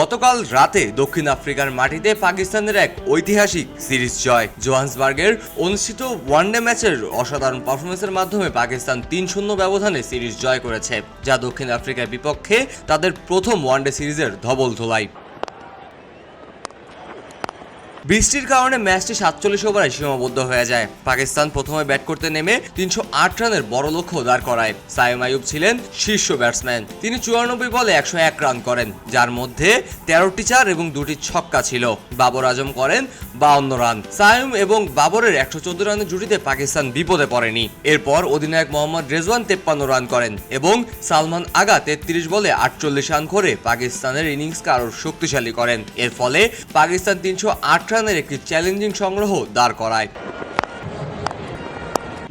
গতকাল রাতে দক্ষিণ আফ্রিকার মাটিতে পাকিস্তানের এক ঐতিহাসিক সিরিজ জয়। জোহান্সবার্গের অনুষ্ঠিত ওয়ানডে ম্যাচের অসাধারণ পারফরমেন্সের মাধ্যমে পাকিস্তান তিন শূন্য ব্যবধানে সিরিজ জয় করেছে, যা দক্ষিণ আফ্রিকার বিপক্ষে তাদের প্রথম ওয়ানডে সিরিজের ধবল ধোলাই। বৃষ্টির কারণে ম্যাচটি সাতচল্লিশ ওভারে সীমাবদ্ধ হয়ে যায়। পাকিস্তান প্রথমে ব্যাট করতে নেমে তিনশো আট রানের বড় লক্ষ্য দাঁড় করায়। সাইম আয়ুব ছিলেন শীর্ষ ব্যাটসম্যান। তিনি চুরানব্বই বলে একশো এক রান করেন, যার মধ্যে তেরোটি চার এবং দুটি ছক্কা ছিল। বাবর আজম করেন বাউন্ন রান। সায়ুম এবং বাবরের একশো চোদ্দ রানের জুটিতে পাকিস্তান বিপদে পড়েনি। এরপর অধিনায়ক মোহাম্মদ রেজওয়ান তেপ্পান্ন রান করেন এবং সালমান আগা তেত্রিশ বলে আটচল্লিশ রান করে পাকিস্তানের ইনিংসকে আরও শক্তিশালী করেন। এর ফলে পাকিস্তান তিনশো আট রানের একটি চ্যালেঞ্জিং সংগ্রহ দাঁড় করায়।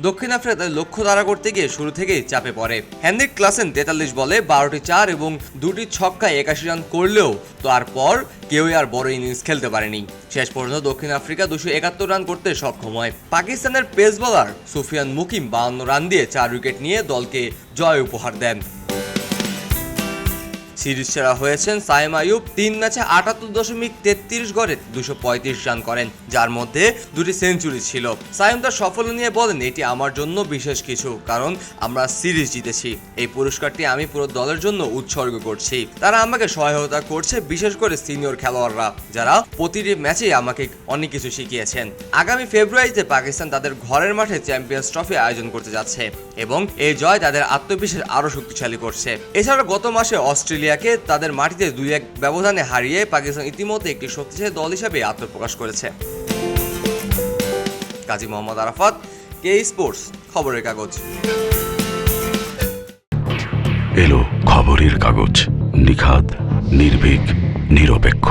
দক্ষিণ আফ্রিকা তাদের লক্ষ্য তাড়া করতে গিয়ে শুরু থেকেই চাপে পড়ে। হ্যান্ডিক ক্লাসেন তেতাল্লিশ বলে বারোটি চার এবং দুটি ছক্কায় একাশি রান করলেও তারপর কেউই আর বড় ইনিংস খেলতে পারেনি। শেষ পর্যন্ত দক্ষিণ আফ্রিকা দুশো একাত্তর রান করতে সক্ষম হয়। পাকিস্তানের পেস বোলার সুফিয়ান মুকিম বাউন্ন রান দিয়ে চার উইকেট নিয়ে দলকে জয় উপহার দেন। সিরিজ সেরা হয়েছেন সাইম আইয়ুব তিন ম্যাচে আটাত্তর দশমিক তেত্রিশ গড়ে দুশো পঁয়ত্রিশ রান করেন, যার মধ্যে দুটি সেঞ্চুরি ছিল। সাইম তার সফল নিয়ে বলেন, এটি আমার জন্য বিশেষ কিছু, কারণ আমরা সিরিজ জিতেছি। এই পুরস্কারটি আমি পুরো দলের জন্য উৎসর্গ করছি। তারা আমাকে সহায়তা করছে, বিশেষ করে সিনিয়র খেলোয়াড়রা, যারা প্রতিটি ম্যাচেই আমাকে অনেক কিছু শিখিয়েছেন। আগামী ফেব্রুয়ারিতে পাকিস্তান তাদের ঘরের মাঠে চ্যাম্পিয়ন্স ট্রফি আয়োজন করতে যাচ্ছে এবং এই জয় তাদের আত্মবিশ্বাস আরও শক্তিশালী করছে। এছাড়া গত মাসে অস্ট্রেলিয়াকে তাদের মাটিতে দুই এক ব্যবধানে হারিয়ে পাকিস্তান ইতিমধ্যে একটি শক্তিশালী দল হিসেবে আত্মপ্রকাশ করেছে। কাজী মোহাম্মদ আরাফাত, কে স্পোর্টস, খবরের কাগজ। এলো খবরের কাগজ, নিখাদ, নির্ভীক, নিরপেক্ষ।